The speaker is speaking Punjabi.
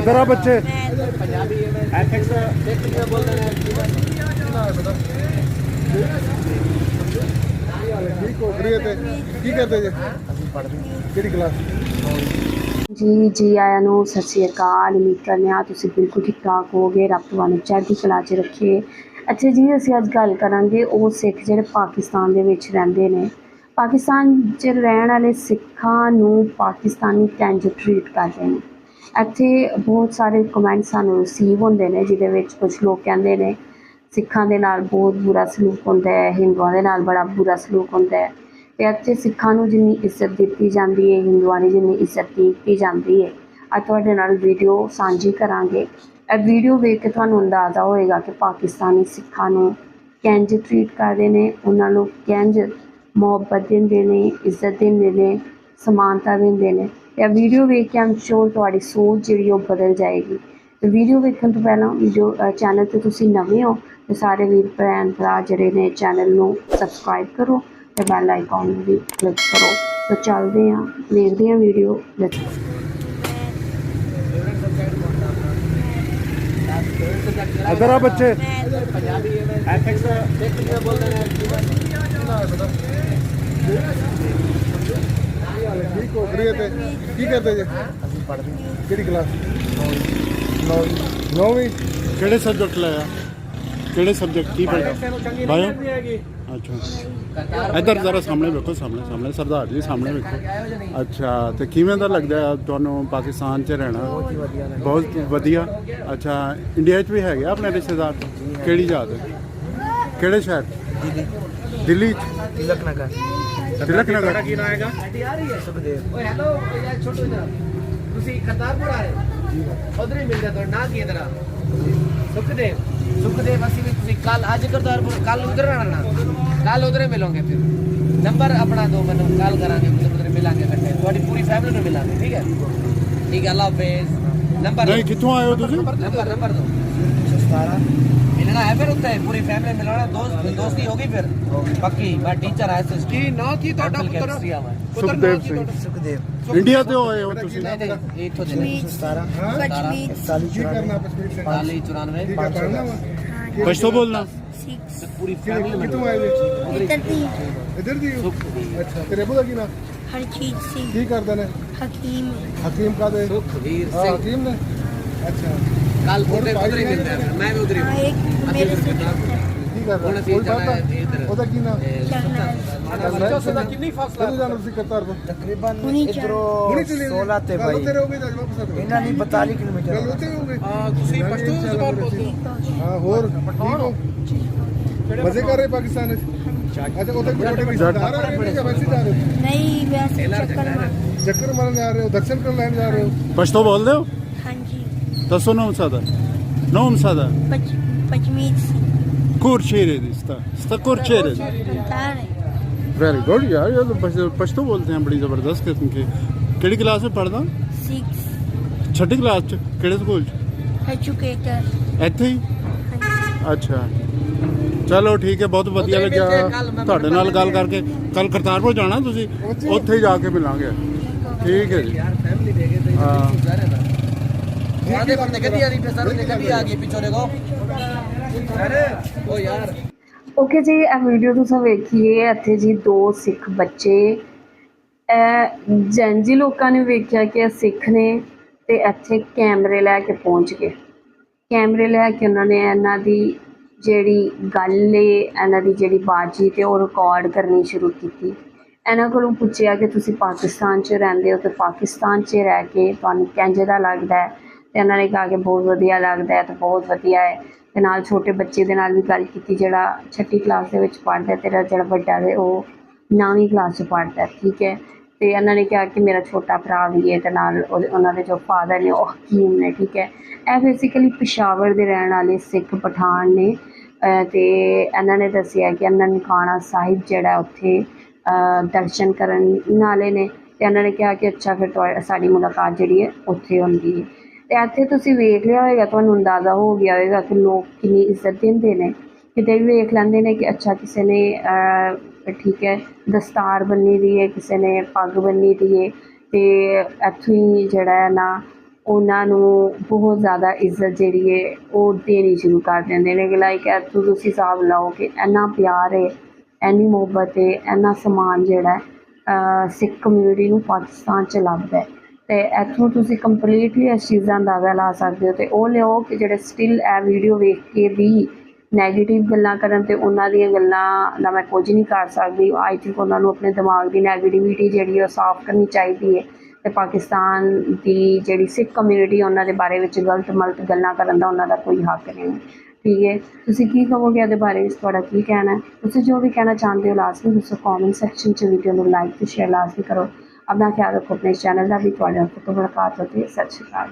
ਇਧਰ ਆ ਬੱਚੇ। ਐਥਿਕਸ ਦੇਖ ਕੇ ਬੋਲਦੇ ਨੇ ਠੀਕ ਹੋ ਤੇ ਕੀ ਕਰਦੇ ਜੇ ਕਿਹੜੀ ਕਲਾਸ ਜੀ ਜੀ ਆਇਆਂ ਨੂੰ ਸਤਿ ਸ਼੍ਰੀ ਅਕਾਲ। ਉਮੀਦ ਕਰਨੇ ਆ ਤੁਸੀਂ ਬਿਲਕੁਲ ਠੀਕ ਠਾਕ ਹੋਗੇ ਰੱਬ ਤੁਹਾਨੂੰ ਚੜ੍ਹਦੀ ਕਲਾ 'ਚ ਰੱਖੇ। ਅੱਛਾ ਜੀ, ਅਸੀਂ ਅੱਜ ਗੱਲ ਕਰਾਂਗੇ ਉਹ ਸਿੱਖ ਜਿਹੜੇ ਪਾਕਿਸਤਾਨ ਦੇ ਵਿੱਚ ਰਹਿੰਦੇ ਨੇ। ਪਾਕਿਸਤਾਨ 'ਚ ਰਹਿਣ ਵਾਲੇ ਸਿੱਖਾਂ ਨੂੰ ਪਾਕਿਸਤਾਨੀ ਕਿੰਜ ਟਰੀਟ ਕਰਦੇ ਨੇ। ਇੱਥੇ ਬਹੁਤ ਸਾਰੇ ਕਮੈਂਟ ਸਾਨੂੰ ਰਿਸੀਵ ਹੁੰਦੇ ਨੇ, ਜਿਹਦੇ ਵਿੱਚ ਕੁਝ ਲੋਕ ਕਹਿੰਦੇ ਨੇ, ਸਿੱਖਾਂ ਦੇ ਨਾਲ ਬਹੁਤ ਬੁਰਾ ਸਲੂਕ ਹੁੰਦਾ ਹੈ, ਹਿੰਦੂਆਂ ਦੇ ਨਾਲ ਬੜਾ ਬੁਰਾ ਸਲੂਕ ਹੁੰਦਾ ਹੈ। ਤੇ ਇੱਥੇ ਸਿੱਖਾਂ ਨੂੰ ਜਿੰਨੀ ਇੱਜ਼ਤ ਦਿੱਤੀ ਜਾਂਦੀ ਹੈ, ਹਿੰਦੂਆਂ ਦੀ ਜਿੰਨੀ ਇੱਜ਼ਤ ਦਿੱਤੀ ਜਾਂਦੀ ਹੈ, ਅੱਜ ਤੁਹਾਡੇ ਨਾਲ ਵੀਡੀਓ ਸਾਂਝੀ ਕਰਾਂਗੇ। ਇਹ ਵੀਡੀਓ ਵੇਖ ਕੇ ਤੁਹਾਨੂੰ ਅੰਦਾਜ਼ਾ ਹੋਏਗਾ ਕਿ ਪਾਕਿਸਤਾਨੀ ਸਿੱਖਾਂ ਨੂੰ ਕਿੰਜ ਟਰੀਟ ਕਰਦੇ ਨੇ, ਉਹਨਾਂ ਨੂੰ ਕਿੰਜ ਮੁਹੱਬਤ ਦਿੰਦੇ ਨੇ, ਇੱਜ਼ਤ ਦਿੰਦੇ ਨੇ, ਸਮਾਨਤਾ ਦਿੰਦੇ ਨੇ। ਤੇ ਇਹ ਵੀਡੀਓ ਵੇਖ ਕੇ ਆਮ ਸ਼ੋਰ ਤੁਹਾਡੀ ਸੋਚ ਜਿਹੜੀ ਉਹ ਬਦਲ ਜਾਏਗੀ। ਤੇ ਵੀਡੀਓ ਵੇਖਣ ਤੋਂ ਪਹਿਲਾਂ ਵੀਡੀਓ ਚੈਨਲ ਤੇ ਤੁਸੀਂ ਨਵੇਂ ਹੋ ਤੇ ਸਾਰੇ ਵੀਰ ਭੈਣ ਭਰਾ ਜਿਹੜੇ ਨੇ ਚੈਨਲ ਨੂੰ ਸਬਸਕ੍ਰਾਈਬ ਕਰੋ ਤੇ ਬੈਲ ਆਈਕਨ ਨੂੰ ਵੀ ਕਲਿੱਕ ਕਰੋ। ਤਾਂ ਚੱਲਦੇ ਹਾਂ ਦੇਖਦੇ ਹਾਂ ਵੀਡੀਓ ਲੈਟਸ ਇਧਰ ਆ ਬੱਚੇ। ਪੰਜਾਬੀ ਐਥਿਕਸ ਦੇਖ ਕੇ ਬੋਲਦੇ ਨੇ। ਹੋ ਫਰੀ ਤੇ ਕੀ ਕਰਦੇ ਜੇ? ਕਿਹੜੀ ਕਲਾਸ? ਨੌਵੀਂ। ਕਿਹੜੇ ਸਬਜੈਕਟ ਲਿਆ ਕਿਹੜੇ ਸਬਜੈਕਟ ਕੀ ਪੜ੍ਹਦਾ? ਬਾਇਓ ਅੱਛਾ। ਇੱਧਰ ਜ਼ਰਾ ਸਾਹਮਣੇ ਵੇਖੋ ਸਾਹਮਣੇ ਸਾਹਮਣੇ ਸਰਦਾਰ ਜੀ ਸਾਹਮਣੇ ਵੇਖੋ। ਅੱਛਾ ਤੇ ਕਿਵੇਂ ਦਾ ਲੱਗਦਾ ਤੁਹਾਨੂੰ ਪਾਕਿਸਤਾਨ 'ਚ ਰਹਿਣਾ? ਬਹੁਤ ਵਧੀਆ। ਅੱਛਾ ਇੰਡੀਆ 'ਚ ਵੀ ਹੈਗੇ ਆਪਣੇ ਰਿਸ਼ਤੇਦਾਰ? ਕਿਹੜੀ ਜਾਤ ਕਿਹੜੇ ਸ਼ਹਿਰ? ਦਿੱਲੀ ਤਿਲਕ ਨਗਰ। ਤਿਲਕ ਨਗਰ? ਕੀ ਆਏਗਾ ਸੁਖਦੇਵ ਓਏ ਹੈਲੋ ਯਾਰ ਛੋਟੂ ਇਧਰ ਤੁਸੀਂ ਕਰਤਾਰਪੁਰ ਆ ਰਹੇ ਉਧਰ ਹੀ ਮਿਲ ਜਾ ਤੁਹਾਡਾ ਨਾਂ ਕੀ ਇਧਰ ਸੁਖਦੇਵ। ਸੁਖਦੇਵ ਅਸੀਂ ਵੀ ਤੁਸੀਂ ਕੱਲ ਅੱਜ ਕਰਤਾਰਪੁਰ ਕੱਲ ਉਧਰ ਆਣਾ ਕੱਲ ਉਧਰ ਹੀ ਮਿਲੋਗੇ ਫਿਰ। ਨੰਬਰ ਆਪਣਾ ਦੋ ਮੈਨੂੰ ਕਾਲ ਕਰਾਂਗੇ ਫਿਰ ਉਧਰ ਮਿਲਾਂਗੇ ਇਕੱਠੇ। ਤੁਹਾਡੀ ਪੂਰੀ ਫੈਮਿਲੀ ਨੂੰ ਮਿਲਾਂਗੇ ਠੀਕ ਹੈ? ਠੀਕ ਹੈ ਅੱਲਾ ਹਾਫਿਜ਼। ਨੰਬਰ ਨਹੀਂ ਕਿੱਥੋਂ ਆਏ ਹੋ ਤੁਸੀਂ? ਨੰਬਰ ਨੰਬਰ ਦੋ 17 ਮਿਲਣਾ ਹੈ ਫਿਰ ਉੱਥੇ ਪੂਰੀ ਫੈਮਿਲੀ ਮਿਲਣਾ ਦੋਸਤ ਦੋਸਤੀ ਹੋ ਗਈ ਫਿਰ। ਪੱਕੀ ਮੈਂ ਟੀਚਰ ਆਇਆ ਸਿਸਟਰ ਕੀ ਨਾਂ ਕੀ ਤੁਹਾਡਾ ਪੁੱਤਰ? ਸੁਖਦੇਵ ਸਿੰਘ। ਸੁਖਦੇਵ। ਇੰਡੀਆ ਤੇ ਹੋਏ ਹੋ ਤੁਸੀਂ? ਨਹੀਂ ਨਹੀਂ ਇੱਥੋਂ ਦੇ 17 ਕਸ਼ਮੀਰ 4494 594 ਕੁਝ ਤੋਂ ਬੋਲਣਾ? ਪੂਰੀ ਫੈਮਿਲੀ ਕਿਤੋਂ ਆਏ ਜੀ ਇੱਧਰ ਦੀ। ਇੱਧਰ ਦੀ? ਅੱਛਾ ਤੇਰੇ ਬੋਲਾ ਕੀ ਨਾਂ? ਹਰਜੀਤ ਸਿੰਘ। ਕੀ ਕਰਦਾ ਨੇ? ਹਕੀਮ। ਹਕੀਮ ਕਾ ਦੇ ਸੁਖਵੀਰ ਸਿੰਘ। ਹਕੀਮ ਨੇ? ਅੱਛਾ। ਕੱਲ ਉਹਦੇ ਉਧਰ ਹੀ ਮਿਲਦਾ ਮੈਂ ਵੀ ਉਧਰ ਹੀ ਪਾਕਿਸਤਾਨ ਪਸ਼ਤੋ ਬੋਲਦੇ ਹੋ? ਹਾਂਜੀ। ਦੱਸੋ ਨਾਮ ਸਾਦਾ। ਨਾਮ ਸਾਦਾ। पचमीत से ਕੁਰਸ਼ੇਰੇ ਦੀ ਸਤਾ ਸਤਾ ਕੁਰਸ਼ੇਰੇ ਦੀ बता रहे ਵੈਰੀ ਗੁੱਡ ਯਾਰ ਇਹ ਤਾਂ ਪਛਤੋ ਬੋਲਦੇ हैं बड़ी ਜ਼ਬਰਦਸਤ किस्म के ਕਿਹੜੀ ਕਲਾਸ ਵਿੱਚ ਪੜਦਾ सिक्स ਛੱਡੀ ਕਲਾਸ ਚ ਕਿਹੜੇ ਸਕੂਲ ਚ एजुकेटर ਇੱਥੇ ਹੀ हाँ ਅੱਛਾ ਚਲੋ ਠੀਕ ਹੈ ਬਹੁਤ ਵਧੀਆ ਉੱਥੇ ਮਿਲਦੇ ਲੱਗਿਆ ਹਾਂ ਕੱਲ੍ਹ, ਮੈਂ ਤੁਹਾਡੇ ਨਾਲ ਗੱਲ ਕਰਕੇ ਕੱਲ ਕਰਤਾਰਪੁਰ ਜਾਣਾ ਤੁਸੀਂ ਉੱਥੇ ਹੀ ਜਾ ਕੇ ਮਿਲਾਂਗੇ ਠੀਕ ਹੈ ਜੀ यार आधे बंदे गड्डी आ रही पे सर ने गड्डी आ गई पिछोरे को अरे ओ यार ਓਕੇ ਜੀ ਇਹ ਵੀਡੀਓ ਤੁਸੀਂ ਵੇਖੀਏ ਇੱਥੇ ਜੀ ਦੋ ਸਿੱਖ ਬੱਚੇ ਇਹ ਜੈਨਜੀ ਲੋਕਾਂ ਨੇ ਵੇਖਿਆ ਕਿ ਇਹ ਸਿੱਖ ਨੇ ਤੇ ਇੱਥੇ ਕੈਮਰੇ ਲੈ ਕੇ ਪਹੁੰਚ ਗਏ ਕੈਮਰੇ ਲੈ ਕੇ ਉਹਨਾਂ ਨੇ ਇਹਨਾਂ ਦੀ ਜਿਹੜੀ ਗੱਲ ਏ ਇਹਨਾਂ ਦੀ ਜਿਹੜੀ ਬਾਜੀ ਤੇ ਉਹ ਰਿਕਾਰਡ ਕਰਨੀ ਸ਼ੁਰੂ ਕੀਤੀ ਇਹਨਾਂ ਕੋਲੋਂ ਪੁੱਛਿਆ ਕਿ ਤੁਸੀਂ ਪਾਕਿਸਤਾਨ 'ਚ ਰਹਿੰਦੇ ਹੋ ਤੇ ਪਾਕਿਸਤਾਨ 'ਚ ਰਹਿ ਕੇ ਤੁਹਾਨੂੰ ਕਿੰਝ ਦਾ ਲੱਗਦਾ ਹੈ ਤੇ ਇਹਨਾਂ ਨੇ ਕਿਹਾ ਕਿ ਬਹੁਤ ਵਧੀਆ ਲੱਗਦਾ ਹੈ ਤੇ ਬਹੁਤ ਵਧੀਆ ਹੈ। ਤੇ ਨਾਲ ਛੋਟੇ ਬੱਚੇ ਦੇ ਨਾਲ ਵੀ ਗੱਲ ਕੀਤੀ, ਜਿਹੜਾ ਛੱਟੀ ਕਲਾਸ ਦੇ ਵਿੱਚ ਪੜ੍ਹਦਾ ਤੇਰਾ ਜਿਹੜਾ ਵੱਡਾ ਹੈ, ਉਹ ਨੌਵੀਂ ਕਲਾਸ 'ਚ ਪੜ੍ਹਦਾ ਠੀਕ ਹੈ। ਤੇ ਇਹਨਾਂ ਨੇ ਕਿਹਾ ਕਿ ਮੇਰਾ ਛੋਟਾ ਭਰਾ ਵੀ ਹੈ ਤੇ ਨਾਲ ਉਹਦੇ- ਉਹਨਾਂ ਦੇ ਜੋ ਫਾਦਰ ਨੇ, ਉਹ ਹਕੀਮ ਨੇ, ਠੀਕ ਹੈ। ਇਹ ਬੇਸਿਕਲੀ ਪਿਸ਼ਾਵਰ ਦੇ ਰਹਿਣ ਵਾਲੇ ਸਿੱਖ ਪਠਾਨ ਨੇ। ਅਹ ਤੇ ਇਹਨਾਂ ਨੇ ਦੱਸਿਆ ਕਿ ਇਹਨਾਂ ਨਨਕਾਣਾ ਸਾਹਿਬ ਜਿਹੜਾ ਉੱਥੇ ਦਰਸ਼ਨ ਕਰਨ ਨਾਲੇ ਨੇ। ਤੇ ਇਹਨਾਂ ਨੇ ਕਿਹਾ ਕਿ ਅੱਛਾ, ਫਿਰ ਤੁਹਾ- ਸਾਡੀ ਮੁਲਾਕਾਤ ਜਿਹੜੀ ਹੈ, ਉੱਥੇ ਹੁੰਦੀ ਹੈ। ਤੇ ਇੱਥੇ ਤੁਸੀਂ ਵੇਖ ਲਿਆ ਹੋਵੇਗਾ ਤੁਹਾਨੂੰ ਅੰਦਾਜ਼ਾ ਹੋ ਗਿਆ ਹੋਵੇਗਾ ਕਿ ਲੋਕ ਕਿੰਨੀ ਇੱਜ਼ਤ ਦਿੰਦੇ ਨੇ। ਕਿਤੇ ਵੀ ਵੇਖ ਲੈਂਦੇ ਨੇ ਕਿ ਅੱਛਾ, ਕਿਸੇ ਨੇ ਠੀਕ ਹੈ, ਦਸਤਾਰ ਬੰਨੀ ਦੀ ਹੈ ਕਿਸੇ ਨੇ ਪੱਗ ਬੰਨੀ ਦੀ ਹੈ ਤੇ ਇੱਥੋਂ ਹੀ ਜਿਹੜਾ ਹੈ ਨਾ, ਉਹਨਾਂ ਨੂੰ ਬਹੁਤ ਜ਼ਿਆਦਾ ਇੱਜ਼ਤ ਜਿਹੜੀ ਹੈ ਉਹ ਦੇਣੀ ਸ਼ੁਰੂ ਕਰ ਦਿੰਦੇ ਨੇ ਕਿ ਲਾਈਕ ਇੱਥੋਂ ਤੁਸੀਂ ਹਿਸਾਬ ਲਾਓ ਕਿ ਇੰਨਾ ਪਿਆਰ ਹੈ ਇੰਨੀ ਮੁਹੱਬਤ ਹੈ ਇੰਨਾ ਸਮਾਨ ਜਿਹੜਾ ਸਿੱਖ ਕਮਿਊਨਿਟੀ ਨੂੰ ਪਾਕਿਸਤਾਨ 'ਚ ਲੱਭਦਾ ਹੈ ਤੇ ਇੱਥੋਂ ਤੁਸੀਂ ਕੰਪਲੀਟਲੀ ਇਸ ਚੀਜ਼ਾਂ ਦਾ ਅੰਦਾਜ਼ਾ ਲਾ ਸਕਦੇ ਹੋ ਤੇ ਉਹ ਲਿਓ ਕਿ ਜਿਹੜੇ ਸਟਿਲ ਇਹ ਵੀਡੀਓ ਵੇਖ ਕੇ ਵੀ ਨੈਗੇਟਿਵ ਗੱਲਾਂ ਕਰਨ ਤੇ ਉਹਨਾਂ ਦੀਆਂ ਗੱਲਾਂ ਦਾ ਮੈਂ ਕੁਝ ਨਹੀਂ ਕਰ ਸਕਦੀ। ਆਈ ਥਿੰਕ ਉਹਨਾਂ ਨੂੰ ਆਪਣੇ ਦਿਮਾਗ ਦੀ ਨੈਗੇਟਿਵਿਟੀ ਜਿਹੜੀ ਹੈ ਉਹ ਸਾਫ਼ ਕਰਨੀ ਚਾਹੀਦੀ ਹੈ ਤੇ ਪਾਕਿਸਤਾਨ ਦੀ ਜਿਹੜੀ ਸਿੱਖ ਕਮਿਊਨਿਟੀ ਉਹਨਾਂ ਦੇ ਬਾਰੇ ਵਿੱਚ ਗਲਤ ਮਲਤ ਗੱਲਾਂ ਕਰਨ ਦਾ ਉਹਨਾਂ ਦਾ ਕੋਈ ਹੱਕ ਨਹੀਂ। ਹੈ ਠੀਕ ਹੈ? ਤੁਸੀਂ ਕੀ ਕਹੋਗੇ ਇਹਦੇ ਬਾਰੇ? ਵਿੱਚ ਤੁਹਾਡਾ ਕੀ ਕਹਿਣਾ ਹੈ? ਤੁਸੀਂ ਜੋ ਵੀ ਕਹਿਣਾ ਚਾਹੁੰਦੇ ਹੋ ਲਾਜ਼ਮੀ ਦੱਸੋ ਕਮੈਂਟ ਸੈਕਸ਼ਨ 'ਚ ਵੀਡੀਓ ਨੂੰ ਲਾਈਕ ਤੇ ਸ਼ੇਅਰ ਲਾਜ਼ਮੀ ਕਰੋ। ਆਪਣਾ ਖਿਆਲ ਰੱਖੋ ਆਪਣੇ ਚੈਨਲ ਦਾ ਵੀ ਤੁਹਾਡੇ ਨਾਲ ਫਿਰ ਤੋਂ ਮੁਲਾਕਾਤ ਹੋਤੀ ਹੈ ਸਤਿ ਸ਼੍ਰੀ ਅਕਾਲ।